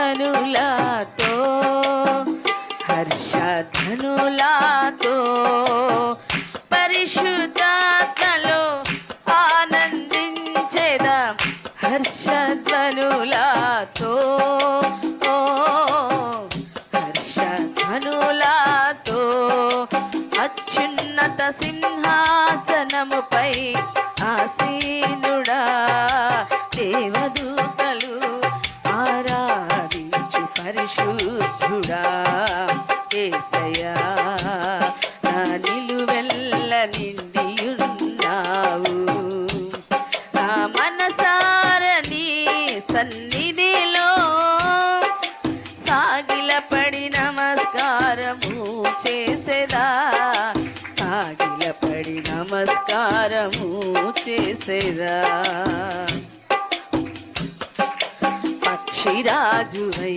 హర్షధ్వనులతో హర్షధ్వనులతో పరిశుద్ధాత్మలో ఆనందించేదా. హర్షధ్వనులతో ఓ, అత్యున్నత సింహాసనముపై ఆసీనుడా దేవదూ ఏసయ్యా నా నిలువెల్ల నిండియున్నావు. నా మనసారని సన్నిధిలో సాగిలపడి నమస్కారము చేసేదా? సాగిలపడి నమస్కారము చేసేదా? పక్షిరాజువై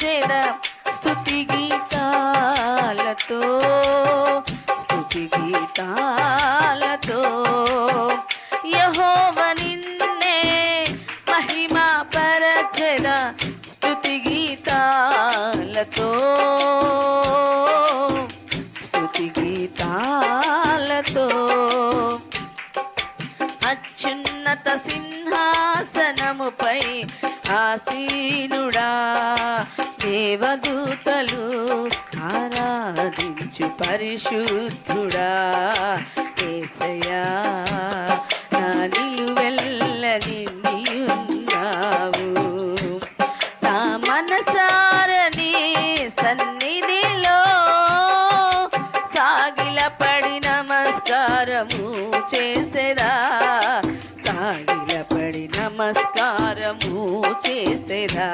పరచెద స్తుతి గీతాలతో స్తుతి గీతాలతో. యహోవ నిన్నే మహిమ పరచెద స్తుతి గీతాలతో స్తుతి గీతాలతో. అత్యున్నత సింహాసనముపై ఆసీనుడా. దేవదూతలు ఆరాధించు పరిశుద్ధుడా ఏసయ్యా నా నిలువెల్ల నిండియున్నావు నా మనసారని సన్నిధిలో సాగిలపడి నమస్కారము చేసేదా? సాగిలపడి నమస్కారము చేసేదా?